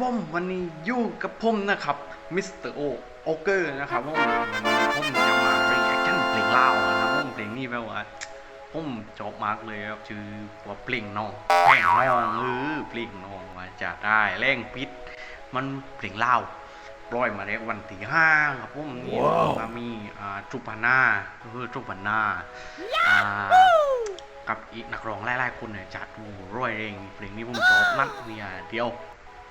ผมวันนี้อยู่กับผมนะครับมิสเตอร์โอโอเกอร์นะครับผมวันนี้ผมจะมาเรียกชั่นเพลงเล่าวนะครับผมเพลงนี้แปลว่าผมชอบมากเลยครับชื่อว่าเพลงน้องแพงน้องเออเพลงน้องมาจะได้แรงปิดมันเพลงเล่าวปล่อยมาในวันที่ห้าครับผมนี่มามีอ่าจุปานาเออจุปานาอ่ากับอีกนักร้องหลายๆคนเนี่ยจัดโอ้โหร้อยเองเพลงนี้ผมชอบนักเนี่ยเดียว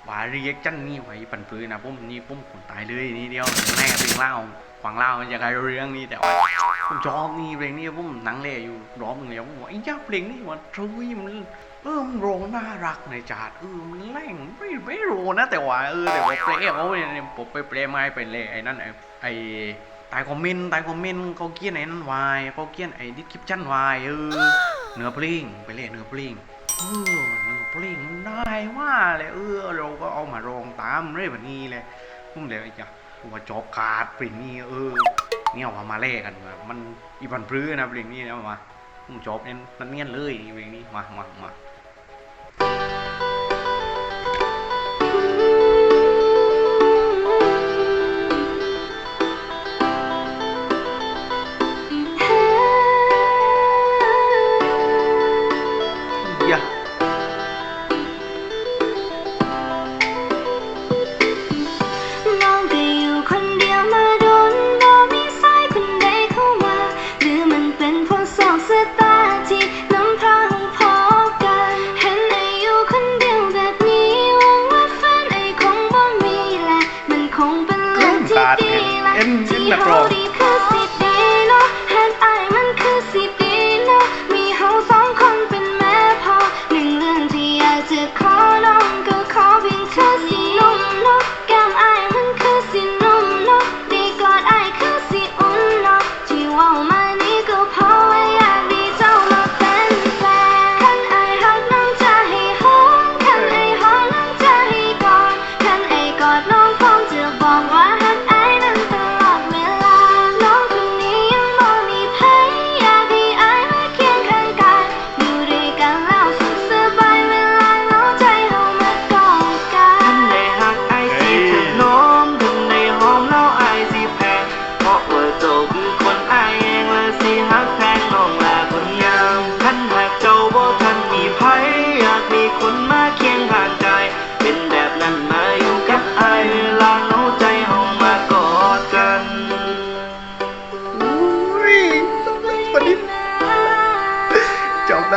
ว่าเรียกจันนี่ไว้ปันปืนนะผมนี่ผมคนตายเลยนี่เดียวแม่เพลงเล่าฟังเล่าอย่างไรเรื่องนี้แต่ว่าผมชอบนี่เพลงนี้ผมหนังเล่อยู่ร้องมึงแล้วผมบอกไอ้ยักษ์เพลงนี้มันทวีมันเออมันร้องน่ารักในจัดเออมันแรงไม่ไม่รู้นะแต่ว่าเออแต่ว่าเพลงเขาเนี่ยผมไปเพลงมาให้เป็นเลยไอ้นั่นไอ้ไอ้ใต้คอมเมนต์ใต้คอมเมนต์เขาเขียนไอ้นั่นไว้เขาเขียนไอ้ดิสคริปชั่นไว้เออเนื้อเพลงไปเลยเนื้อเพลง เออเนื้อเพลงมันได้ว่าเลยเออ เราก็เอามารองตามเรื่อยแบบนี้เลยพุ่มเลยไอ้จ้ะว่าจอบขาดเพลงนี่เออเนี่ยว่ามาเล่กันมามันอีบันพื้นะเพลงนี่นะมาพุ่มจอบเนี่ยนั่นเนียนเลยเพลงนี่มามามา ดีละเอ็นเอ็นที่นักร้เฮาอง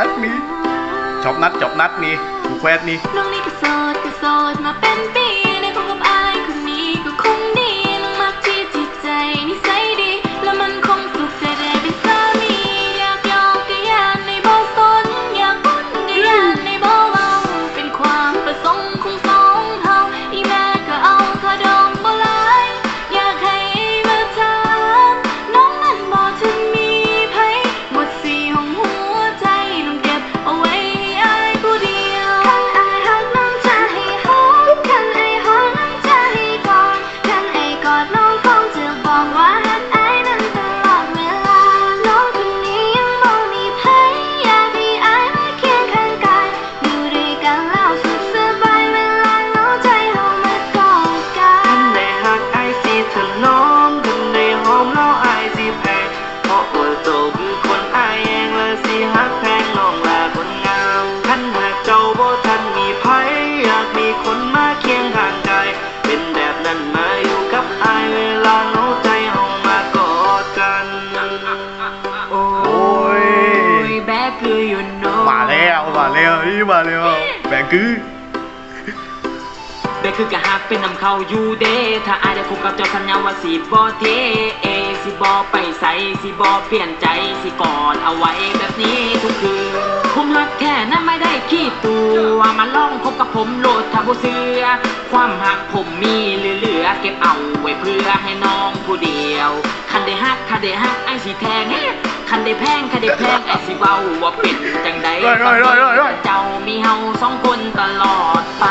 นัดนี้จบนัดจอบนัดนี้ถูกแควดนี่น้องนี่ก็โสดก็โสดมาเป็นปี แบงคือเบคือกะฮักเป็นนำเข้าอยู่เด้ถ้าอายได้คบกับเจ้าสัญญาว่าสิบ่เทเอสิบ่ไปใส่สิบ่เปลี่ยนใจสิกอดเอาไว้แบบนี้ทุกคืนผมฮักแค่นั้นไม่ได้ขี้ตัวมาลองคบกับผมโลดถ้าบ่เชื่อความฮักผมมีเหลือๆเก็บเอาไว้เพื่อให้น้องผู้เดียว คันได้ฮักคันได้ฮักไอ้สิแทง คันได้แพงคันได้แพงไอ้สิเว้าว่าเป็นจังใดร้อยร้อยร้อยร้อยร้อยเจ้ามีเฮาสองคนตลอดไป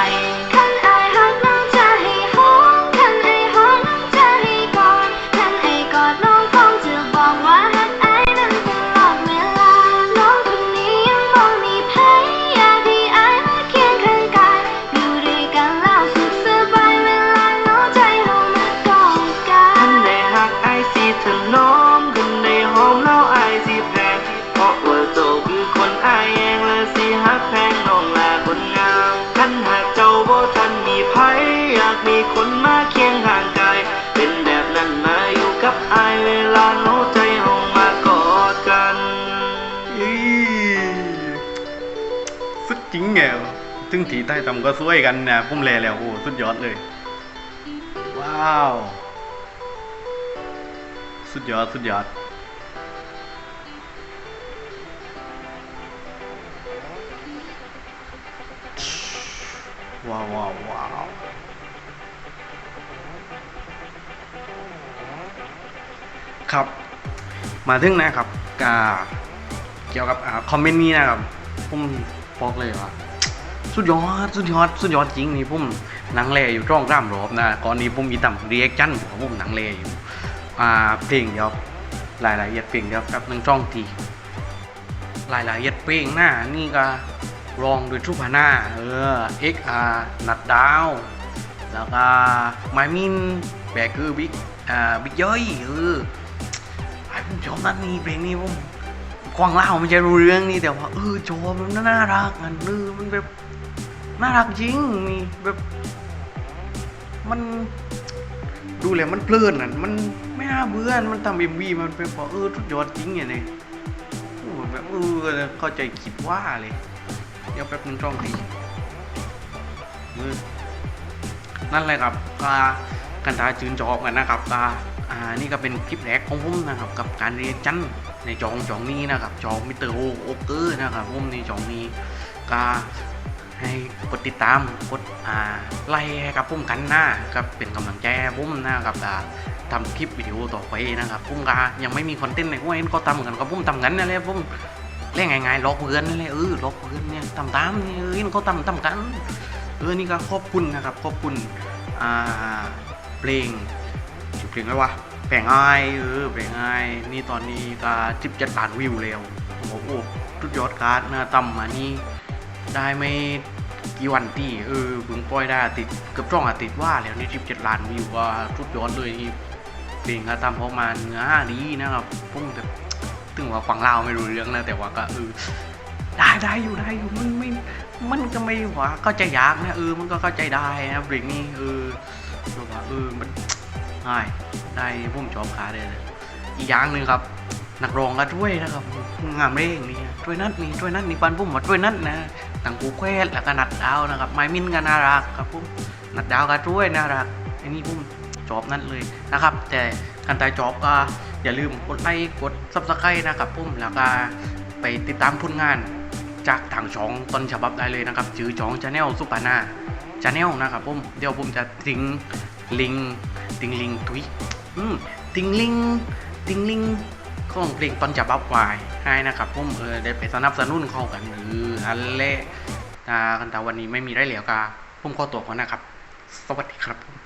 มาอยู่กับอายเวลาเหงาใจลงมากอดกันอีสุดจริงแงถึงถีใต้ตำก็สวยกันนะพุ่มแลแล้วโอ้สุดยอดเลย ว้าว สุดยอด สุดยอดว้าวว้าวว้าว ครับ มาถึงนะครับกาเกี่ยวกับอคอมเมนต์นี้นะครับผมบอกเลยว่าสุดยอดสุดยอดสุดยอดจริงนี่ผมหนังแลอยู่จ้องร่ำรอบนะก่อนนี้ผมมีต่ำรีแอคชั่นของผมหนังแลอยู่อ่าเพลงเดียวรายละเอียดเพลงเดียวครับหนึ่งจ้องทีรายละเอียดเพลงหน้านี่ก็รองโดยทุพาหน้าเออเอ็กอาร์นัดดาว แล้วก็ไมมินแบกคือบิ๊กอ่าบิ๊กย่อยเออ ผมชอบนัดนี้เพลงนี้ผมกวางเล่าม่ใช่รู้เรื่องนี่แต่ว่าเออชอบมันน่ารักมันเออมันแบบน่ารักจริงนี่แบบ มันดูแล้วมันเพลินอะมันไม่น่าเบื่อมันทำเอ็มวีมันเป็นพอเออทุดยอดจริงอย่างนี้โอ้แบบเออเข้าใจคิดว่าเลย เดี๋ยวแป๊บนึงจ้องตีนั่นเลยครับก็กันตาจืนจอบกันนะครับก็ อ่านี่ก็เป็นคลิปแรกของผมนะครับกับการเรียนจันในจองจองนี้นะครับจองมิเตอร์โอโอเกอร์นะครับผมในจองนี้ก็ให้กดติดตามกดอ่าไลค์ให้กับผมกันหน้าก็เป็นกำลังใจให้ผมนะครับอ่าทำคลิปวิดีโอต่อไปนะครับผมก็ยังไม่มีคอนเทนต์ในหัวเอ็นก็ทำกันกับผมทำกันนั่นแหละผมเล่นง่ายๆล็อกเพื่อนนั่นแหละเออล็อกเพื่อนเนี่ยตามตามนี่เออนี่เขาตามตามกันเออนี่ก็ขอบคุณนะครับขอบคุณอ่าเพลง ชื่อเลงอะไรวะแปลงอายเออแปลงอายนี่ตอนนี้ก็จิบจัดล้านวิวแล้วโอ้โหทุดยอดการ์ดนะต่ำมานี่ได้ไม่กี่วันตีเออเพิ่งปล่อยได้ติดเกือบจ้องอาติดว่าแล้วนี่จิบจัดล้านวิวว่าทุดยอดเลยนี่เพลงก็ทำออมาเนื้อดีนะครับพุ่งแบบถึงว่าฟังเล่าวไม่รู้เรื่องนะแต่ว่าก็เออได้ได้อยู่ได้อยู่มันไม่มันก็ไม่ว่าเข้าใจยากนะเออมันก็เข้าใจได้นะเบรกนี้เออแบบว่าเออมัน ง่ายได้ผมชอบขาเลยอีกอย่างหนึ่งครับ นักร้องก็ช่วยนะครับงามเร่งนี่ช่วยนัดนี่ช่วยนัดนี่ปันพุ่มมาช่วยนัดนะต่างกูแควดแล้วก็นัดดาวนะครับไมมินก็น่ารักครับพุ่มนัดดาวก็ช่วยน่ารักอันนี้พุ่มจอบนั่นเลยนะครับ แต่การตายจอบก็อย่าลืมกดไลค์กดซับสไครต์นะครับพุ่มแล้วก็ไปติดตามผลงานจากทางช่องต้นฉบับได้เลยนะครับชื่อช่องชาแนลซุปานาชาแนลนะครับพุ่มเดี๋ยวผมจะทิ้ง ลิง ติ้งลิงตุ้ยอืมทิ้งลิง ติ้งลิงของเพลงตอนฉบับไวให้นะครับพุ่มเออได้ไปสนับสนุนเข้ากันหรืออันเล่ตากันแต่วันนี้ไม่มีได้แล้วก็พุ่มขอตัวก่อนนะครับ สวัสดีครับ